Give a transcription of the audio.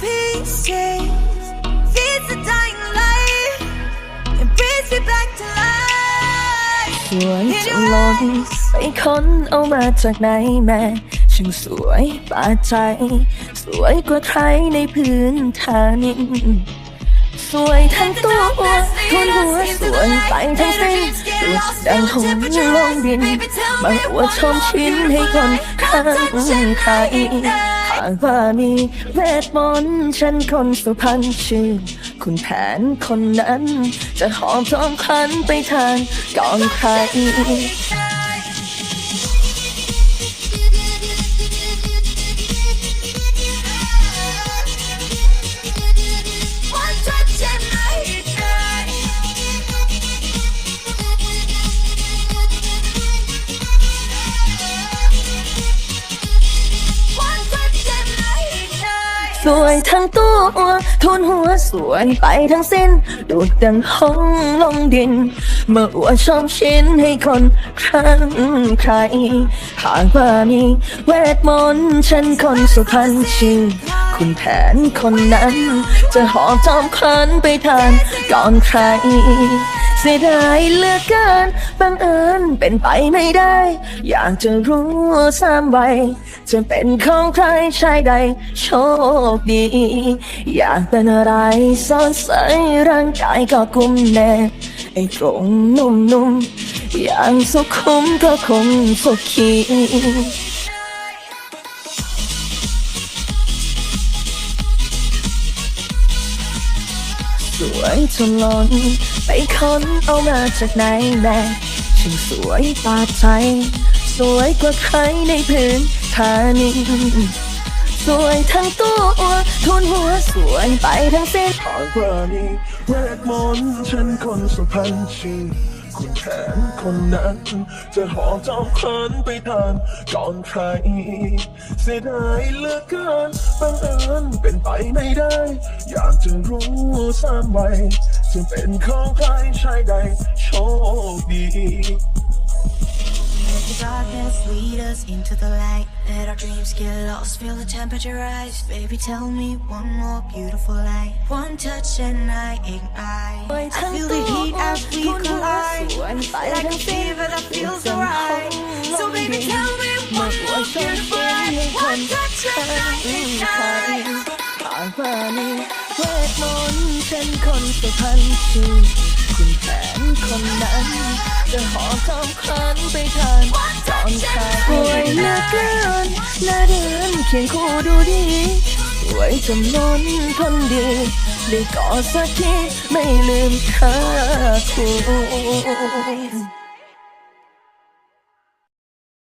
pieces. Feeds the dying light and brings me back to life. สวยจนล้นไปค้นเอามาจากไหนแม่ช่างสวยปาดใจ สวยกว่าใครในพื้นฐานนี้สวยทั้งตัวทุนหัวสวยไปทั้งสิ้นตัวดังหงลงดินมาอวดชมชิ้นให้คนข้างใครหากว่ามีเวทมนต์ฉันคนสุพรรณชื่อคุณแผนคนนั้น จะหอมทอมควันไปทางกองใคร สวยทั้งตัวทุนหัวสวยไปทั้งสิ้น ดูดดังห้องลงดิน เมื่ออวดชมชินให้คนข้งใครหากว่ามีเวทมนต์ฉันคนสุพรรณชื่อคุณแผนคนนั้น จะหอบจอมขวัญไปทานก่อนใคร สียดายเหลือกเกินบังเอิญเป็นไปไม่ได้ อยากจะรู้สามวัยจะเป็นของใครชายใด โชคดี อยากเป็นอะไรซ่อนใส่ร่างกายก็กุมแน่ไอ้ตรงนุ่มๆอย่างสุขุมก็คงสุขี สวยจนล้นไปค้นเอามาจากไหนแม่ช่างสวยปาใจ สวยกว่าใครในพื้นฐานีสวยทั้งตัวทุนหัวสวยไปทั้งเส้นหากว่านี้เวทมนต์ฉันคนสุพรรณชื่อ คุณแผนคนนั้น จะหอเจอมขวัญไปทานก่อนใคร เสียดายเหลือกเกินบังเอิญเป็นไปไม่ได้ อยากจะรู้สามวัยจะเป็นของใครชายใดโชคดี the darkness lead us into the light. Let our dreams get lost, feel the temperature rise. Baby, tell me one more beautiful lie. One touch and I ignite. I feel the heat as we collide. Like a fever that feels so right. So baby, tell me one more beautiful lie. One touch and I ignite. หากว่ามีเวทมนต์ฉันคนสุพรรณชื่อ คุณแผนคนนั้น จะหอบจอมขันไปทานตอนขาป่วยเหลือเกินหน้าเดินเคียงคู่ดูดีไว้จนล้นคนดีได้กอดสักทีไม่ลืมค่าคุณ